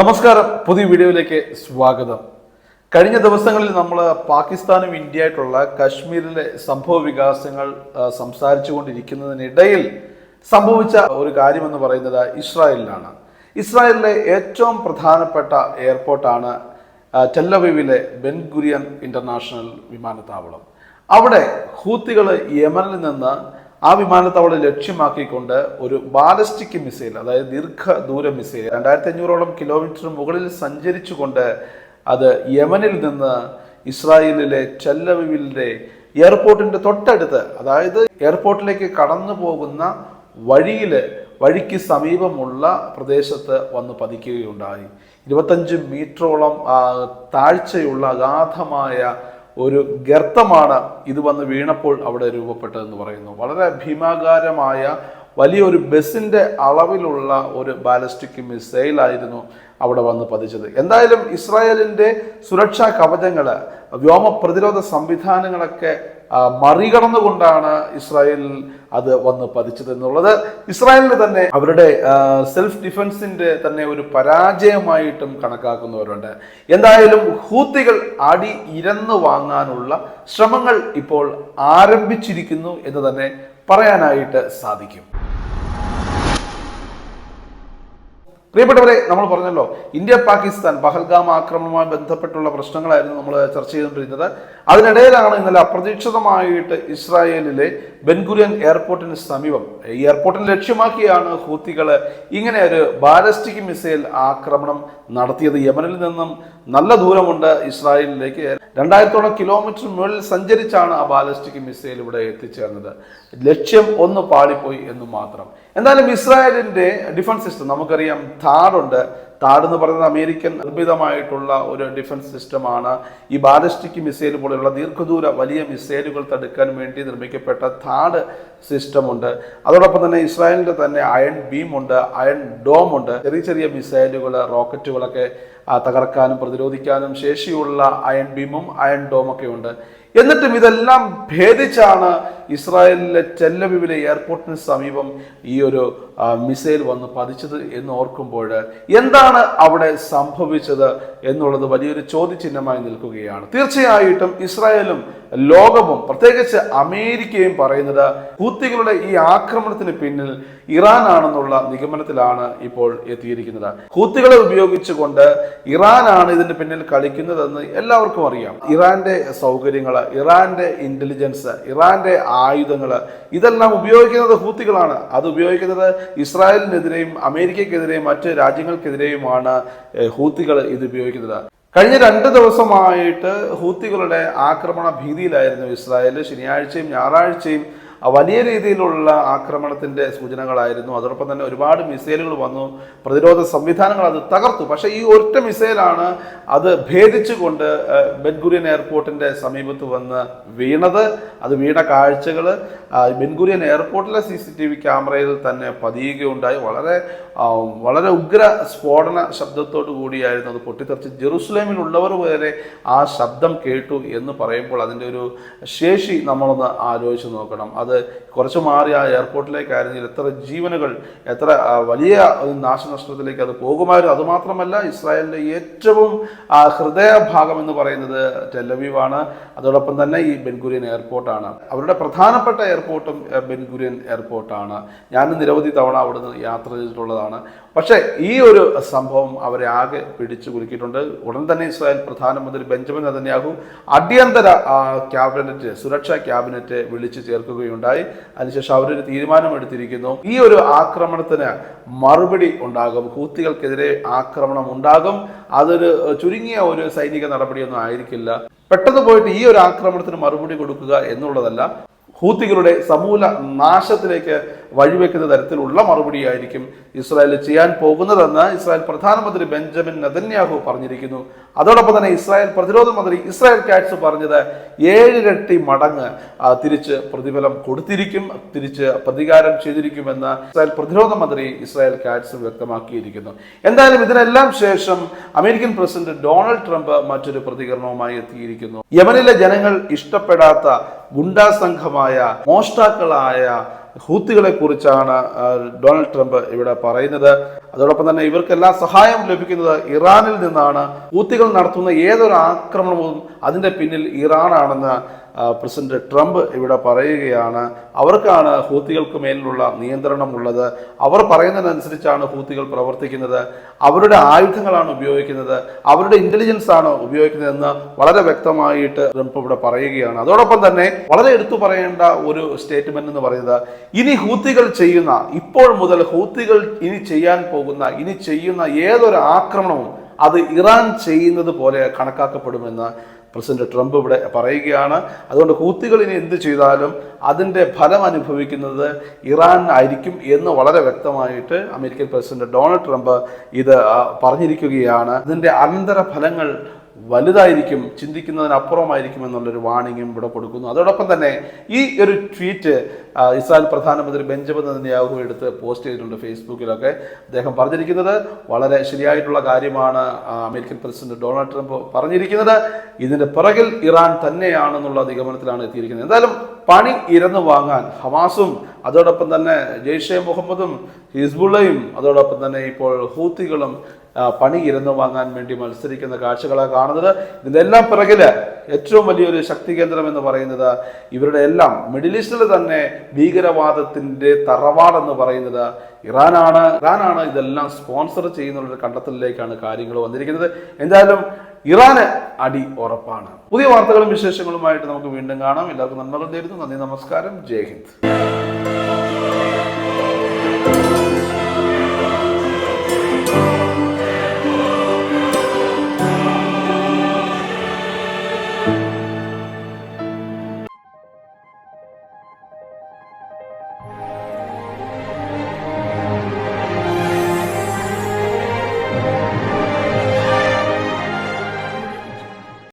നമസ്കാരം. പുതിയ വീഡിയോയിലേക്ക് സ്വാഗതം. കഴിഞ്ഞ ദിവസങ്ങളിൽ നമ്മൾ പാകിസ്ഥാനും ഇന്ത്യയായിട്ടുള്ള കശ്മീരിലെ സംഭവ വികാസങ്ങൾ സംസാരിച്ചു കൊണ്ടിരിക്കുന്നതിനിടയിൽ സംഭവിച്ച ഒരു കാര്യമെന്ന് പറയുന്നത് ഇസ്രായേലിലാണ്. ഇസ്രായേലിലെ ഏറ്റവും പ്രധാനപ്പെട്ട എയർപോർട്ടാണ് ടെല്ലവീവിലെ ബെൻഗുരിയൻ ഇന്റർനാഷണൽ വിമാനത്താവളം. അവിടെ ഹൂത്തികൾ യമനിൽ നിന്ന് ആ വിമാനത്താവളം ലക്ഷ്യമാക്കിക്കൊണ്ട് ഒരു ബാലസ്റ്റിക് മിസൈൽ അതായത് ദീർഘദൂര മിസൈൽ രണ്ടായിരത്തി അഞ്ഞൂറോളം കിലോമീറ്റർ മുകളിൽ സഞ്ചരിച്ചുകൊണ്ട് അത് യമനിൽ നിന്ന് ഇസ്രായേലിലെ ചെല്ലവിലെ എയർപോർട്ടിന്റെ തൊട്ടടുത്ത് അതായത് എയർപോർട്ടിലേക്ക് കടന്നു പോകുന്ന വഴിയിൽ വഴിക്ക് സമീപമുള്ള പ്രദേശത്ത് വന്ന് പതിക്കുകയുണ്ടായി. ഇരുപത്തഞ്ച് മീറ്ററോളം താഴ്ചയുള്ള അഗാധമായ ഒരു ഗർത്തമാണ് ഇത് വന്ന് വീണപ്പോൾ അവിടെ രൂപപ്പെട്ടതെന്ന് പറയുന്നു. വളരെ ഭീമാകാരമായ വലിയൊരു ബസിന്റെ അളവിലുള്ള ഒരു ബാലിസ്റ്റിക് മിസൈൽ ആയിരുന്നു അവിടെ വന്ന് പതിച്ചത്. എന്തായാലും ഇസ്രായേലിന്റെ സുരക്ഷാ കവചങ്ങൾ വ്യോമ പ്രതിരോധ സംവിധാനങ്ങളൊക്കെ മറികടന്നുകൊണ്ടാണ് ഇസ്രായേലിൽ അത് വന്ന് പതിച്ചത് എന്നുള്ളത്. ഇസ്രായേലിന് തന്നെ അവരുടെ സെൽഫ് ഡിഫൻസിന്റെ തന്നെ ഒരു പരാജയമായിട്ടും കണക്കാക്കുന്നവരുണ്ട്. എന്തായാലും ഹൂത്തികൾ അടി ഇരന്നു വാങ്ങാനുള്ള ശ്രമങ്ങൾ ഇപ്പോൾ ആരംഭിച്ചിരിക്കുന്നു എന്ന് തന്നെ പറയാനായിട്ട് സാധിക്കും. പ്രിയപ്പെട്ടവരെ നമ്മൾ പറഞ്ഞല്ലോ ഇന്ത്യ പാകിസ്ഥാൻ പഹൽഗാം ആക്രമണവുമായി ബന്ധപ്പെട്ടുള്ള പ്രശ്നങ്ങളായിരുന്നു നമ്മൾ ചർച്ച ചെയ്തുകൊണ്ടിരുന്നത്. അതിനിടയിലാണ് ഇന്നലെ അപ്രതീക്ഷിതമായിട്ട് ഇസ്രായേലിലെ ബെൻഗുരിയൻ എയർപോർട്ടിന് സമീപം എയർപോർട്ടിനെ ലക്ഷ്യമാക്കിയാണ് ഹൂത്തികൾ ഇങ്ങനെ ഒരു ബാലസ്റ്റിക് മിസൈൽ ആക്രമണം നടത്തിയത്. യമനിൽ നിന്നും നല്ല ദൂരമുണ്ട് ഇസ്രായേലിലേക്ക്. രണ്ടായിരത്തോളം കിലോമീറ്റർ മുകളിൽ സഞ്ചരിച്ചാണ് ആ ബാലസ്റ്റിക് മിസൈൽ ഇവിടെ എത്തിച്ചേർന്നത്. ലക്ഷ്യം ഒന്ന് പാളിപ്പോയി എന്ന് മാത്രം. എന്തായാലും ഇസ്രായേലിന്റെ ഡിഫൻസ് സിസ്റ്റം നമുക്കറിയാം താടുണ്ട് താട് എന്ന് പറയുന്നത് അമേരിക്കൻ നിർമ്മിതമായിട്ടുള്ള ഒരു ഡിഫൻസ് സിസ്റ്റമാണ് ഈ ബാലിസ്റ്റിക് മിസൈൽ പോലെയുള്ള ദീർഘദൂര വലിയ മിസൈലുകൾ തടുക്കാൻ വേണ്ടി നിർമ്മിക്കപ്പെട്ട താട് സിസ്റ്റം ഉണ്ട്. അതോടൊപ്പം തന്നെ ഇസ്രായേലിന്റെ തന്നെ അയൺ ബീം ഉണ്ട് അയൺ ഡോം ഉണ്ട്. ചെറിയ ചെറിയ മിസൈലുകൾ റോക്കറ്റുകളൊക്കെ തകർക്കാനും പ്രതിരോധിക്കാനും ശേഷിയുള്ള അയൺ ബീമും അയൺ ഡോമൊക്കെ ഉണ്ട്. എന്നിട്ടും ഇതെല്ലാം ഭേദിച്ചാണ് ഇസ്രായേലിലെ ചെല്ലവിവിലെ എയർപോർട്ടിന് സമീപം ഈ ഒരു മിസൈൽ വന്ന് പതിച്ചത് എന്ന് ഓർക്കുമ്പോൾ എന്താണ് അവിടെ സംഭവിച്ചത് എന്നുള്ളത് വലിയൊരു ചോദ്യചിഹ്നമായി നിൽക്കുകയാണ്. തീർച്ചയായിട്ടും ഇസ്രായേലും ലോകവും പ്രത്യേകിച്ച് അമേരിക്കയും പറയുന്നത് ഹൂത്തികളുടെ ഈ ആക്രമണത്തിന് പിന്നിൽ ഇറാൻ ആണെന്നുള്ള നിഗമനത്തിലാണ് ഇപ്പോൾ എത്തിയിരിക്കുന്നത്. ഹൂത്തികളെ ഉപയോഗിച്ചുകൊണ്ട് ഇറാനാണ് ഇതിന് പിന്നിൽ കളിക്കുന്നതെന്ന് എല്ലാവർക്കും അറിയാം. ഇറാന്റെ സൗകര്യങ്ങൾ ഇറാന്റെ ഇന്റലിജൻസ് ഇറാന്റെ ആയുധങ്ങൾ ഇതെല്ലാം ഉപയോഗിക്കുന്നത് ഹൂത്തികളാണ്. അത് ഉപയോഗിക്കുന്നത് ഇസ്രായേലിനെതിരെയും അമേരിക്കക്കെതിരെയും മറ്റ് രാജ്യങ്ങൾക്കെതിരെയുമാണ് ഹൂത്തികൾ ഇത് ഉപയോഗിക്കുന്നത്. കഴിഞ്ഞ രണ്ട് ദിവസമായിട്ട് ഹൂത്തികളുടെ ആക്രമണ ഭീതിയിലായിരുന്നു ഇസ്രായേൽ ശനിയാഴ്ചയും ഞായറാഴ്ചയും വലിയ രീതിയിലുള്ള ആക്രമണത്തിന്റെ സൂചനകളായിരുന്നു. അതോടൊപ്പം തന്നെ ഒരുപാട് മിസൈലുകൾ വന്നു. പ്രതിരോധ സംവിധാനങ്ങൾ അത് തകർത്തു. പക്ഷേ ഈ ഒറ്റ മിസൈലാണ് അത് ഭേദിച്ചുകൊണ്ട് ബെൻഗുരിയൻ എയർപോർട്ടിന്റെ സമീപത്ത് വന്ന് വീണത്. അത് വീണ കാഴ്ചകൾ Ben Gurion എയർപോർട്ടിലെ C C T V camera തന്നെ പതിയുകയുണ്ടായി. വളരെ വളരെ ഉഗ്ര സ്ഫോടന ശബ്ദത്തോടു കൂടിയായിരുന്നു അത് പൊട്ടിത്തെറിച്ച്. ജെറുസലേമിലുള്ളവർ വരെ ആ ശബ്ദം കേട്ടു എന്ന് പറയുമ്പോൾ അതിന്റെ ഒരു ശേഷി നമ്മളൊന്ന് ആലോചിച്ച് നോക്കണം. അത് കുറച്ച് മാറി ആ എയർപോർട്ടിലേക്കായിരുന്നെങ്കിൽ എത്ര ജീവനുകൾ എത്ര വലിയ നാശനഷ്ടത്തിലേക്ക് അത് പോകുമായിരുന്നു. അതുമാത്രമല്ല ഇസ്രായേലിന്റെ ഏറ്റവും ഹൃദയഭാഗം എന്ന് പറയുന്നത് ടെലവീവാണ് അതോടൊപ്പം തന്നെ ഈ ബെൻഗുരിയൻ എയർപോർട്ടാണ്. അവരുടെ പ്രധാനപ്പെട്ട എയർപോർട്ടും ബെൻഗുരിയൻ എയർപോർട്ടാണ്. ഞാൻ നിരവധി തവണ അവിടുന്ന് യാത്ര ചെയ്തിട്ടുള്ളതാണ്. പക്ഷേ ഈ ഒരു സംഭവം അവരെ ആകെ പിടിച്ചു കുലുക്കിയിട്ടുണ്ട്. ഉടൻ തന്നെ ഇസ്രായേൽ പ്രധാനമന്ത്രി ബെഞ്ചമിൻ അതന്നെയാകും അടിയന്തര ക്യാബിനറ്റ് സുരക്ഷാ ക്യാബിനറ്റ് വിളിച്ചു ചേർക്കുകയുണ്ടായി അതിനുശേഷം അവരൊരു തീരുമാനമെടുത്തിരിക്കുന്നു. ഈ ഒരു ആക്രമണത്തിന് മറുപടി ഉണ്ടാകും. ഹൂത്തികൾക്കെതിരെ ആക്രമണം ഉണ്ടാകും. അതൊരു ചുരുങ്ങിയ ഒരു സൈനിക നടപടിയൊന്നും ആയിരിക്കില്ല. പെട്ടെന്ന് പോയിട്ട് ഈ ഒരു ആക്രമണത്തിന് മറുപടി കൊടുക്കുക എന്നുള്ളതല്ല ഹൂത്തികളുടെ സമൂല നാശത്തിലേക്ക് വഴിവെക്കുന്ന തരത്തിലുള്ള മറുപടിയായിരിക്കും ഇസ്രായേൽ ചെയ്യാൻ പോകുന്നതെന്ന് ഇസ്രായേൽ പ്രധാനമന്ത്രി ബെഞ്ചമിൻ നദന്യാഹു പറഞ്ഞിരിക്കുന്നു. അതോടൊപ്പം തന്നെ ഇസ്രായേൽ പ്രതിരോധ മന്ത്രി ഇസ്രായേൽ കാറ്റ്സ് പറഞ്ഞത് ഏഴിരട്ടി മടങ്ങ് തിരിച്ച് പ്രതിഫലം കൊടുത്തിരിക്കും തിരിച്ച് പ്രതികാരം ചെയ്തിരിക്കുമെന്ന് ഇസ്രായേൽ പ്രതിരോധ മന്ത്രി ഇസ്രായേൽ കാറ്റ്സ് വ്യക്തമാക്കിയിരിക്കുന്നു. എന്തായാലും ഇതിനെല്ലാം ശേഷം അമേരിക്കൻ പ്രസിഡന്റ് ഡൊണാൾഡ് ട്രംപ് മറ്റൊരു പ്രതികരണവുമായി എത്തിയിരിക്കുന്നു. യമനിലെ ജനങ്ങൾ ഇഷ്ടപ്പെടാത്ത ഗുണ്ടാ സംഘമായ മോഷ്ടാക്കളായ ഹൂത്തികളെ കുറിച്ചാണ് ഡൊണാൾഡ് ട്രംപ് ഇവിടെ പറയുന്നത്. അതോടൊപ്പം തന്നെ ഇവർക്കെല്ലാം സഹായം ലഭിക്കുന്നത് ഇറാനിൽ നിന്നാണ്. ഹൂത്തികൾ നടത്തുന്ന ഏതൊരു ആക്രമണവും അതിന്റെ പിന്നിൽ ഇറാനാണെന്ന് പ്രസിഡന്റ് ട്രംപ് ഇവിടെ പറയുകയാണ് അവർക്കാണ് ഹൂത്തികൾക്ക് മേലിലുള്ള നിയന്ത്രണമുള്ളത് അവർ പറയുന്നതിനനുസരിച്ചാണ് ഹൂത്തികൾ പ്രവർത്തിക്കുന്നത്. അവരുടെ ആയുധങ്ങളാണ് ഉപയോഗിക്കുന്നത്. അവരുടെ ഇന്റലിജൻസ് ആണ് ഉപയോഗിക്കുന്നതെന്ന് വളരെ വ്യക്തമായിട്ട് ട്രംപ് ഇവിടെ പറയുകയാണ്. അതോടൊപ്പം തന്നെ വളരെ എടുത്തു പറയേണ്ട ഒരു സ്റ്റേറ്റ്മെന്റ് എന്ന് പറയുന്നത് ഇനി ഹൂത്തികൾ ചെയ്യുന്ന ഇപ്പോൾ മുതൽ ഹൂത്തികൾ ഇനി ചെയ്യാൻ പോകുന്ന ഇനി ചെയ്യുന്ന ഏതൊരു ആക്രമണവും അത് ഇറാൻ ചെയ്യുന്നത് പോലെ കണക്കാക്കപ്പെടുമെന്ന് പ്രസിഡന്റ് ട്രംപ് ഇവിടെ പറയുകയാണ്. അതുകൊണ്ട് ഹൂത്തികൾ ഇനി എന്ത് ചെയ്താലും അതിന്റെ ഫലം അനുഭവിക്കുന്നത് ഇറാൻ ആയിരിക്കും എന്ന് വളരെ വ്യക്തമായിട്ട് അമേരിക്കൻ പ്രസിഡന്റ് ഡൊണാൾഡ് ട്രംപ് ഇത് പറഞ്ഞിരിക്കുകയാണ്. ഇതിന്റെ അനന്തര ഫലങ്ങൾ വലുതായിരിക്കും ചിന്തിക്കുന്നതിനപ്പുറമായിരിക്കും എന്നുള്ളൊരു വാണിംഗും ഇവിടെ കൊടുക്കുന്നു. അതോടൊപ്പം തന്നെ ഈ ഒരു ട്വീറ്റ് ഇസ്രായേൽ പ്രധാനമന്ത്രി ബെഞ്ചമിൻ നെതന്യാഹു എടുത്ത് പോസ്റ്റ് ചെയ്തിട്ടുണ്ട് ഫേസ്ബുക്കിലൊക്കെ. അദ്ദേഹം പറഞ്ഞിരിക്കുന്നത് വളരെ ശരിയായിട്ടുള്ള കാര്യമാണ് അമേരിക്കൻ പ്രസിഡന്റ് ഡൊണാൾഡ് ട്രംപ് പറഞ്ഞിരിക്കുന്നത്. ഇതിന്റെ പിറകിൽ ഇറാൻ തന്നെയാണെന്നുള്ള നിഗമനത്തിലാണ് എത്തിയിരിക്കുന്നത്. എന്തായാലും പണി ഇരന്നു വാങ്ങാൻ ഹമാസും അതോടൊപ്പം തന്നെ ജെയ്ഷെ മുഹമ്മദും ഹിസ്ബുള്ളയും അതോടൊപ്പം തന്നെ ഇപ്പോൾ ഹൂത്തികളും പണി ഇരന്നു വാങ്ങാൻ വേണ്ടി മത്സരിക്കുന്ന കാഴ്ചകളാണ് കാണുന്നത്. ഇതിന്റെ എല്ലാം പിറകിൽ ഏറ്റവും വലിയൊരു ശക്തി കേന്ദ്രം എന്ന് പറയുന്നത് ഇവരുടെ എല്ലാം മിഡിൽ ഈസ്റ്റിൽ തന്നെ ഭീകരവാദത്തിന്റെ തറവാടെന്ന് പറയുന്നത് ഇറാനാണ്. ഇറാനാണ് ഇതെല്ലാം സ്പോൺസർ ചെയ്യുന്ന ഒരു കണ്ടെത്തലിലേക്കാണ് കാര്യങ്ങൾ വന്നിരിക്കുന്നത്. എന്തായാലും ഇറാന് അടി ഉറപ്പാണ്. പുതിയ വാർത്തകളും വിശേഷങ്ങളുമായിട്ട് നമുക്ക് വീണ്ടും കാണാം. എല്ലാവർക്കും നന്മകൾ നേരുന്നു. നന്ദി നമസ്കാരം. ജയ് ഹിന്ദ്.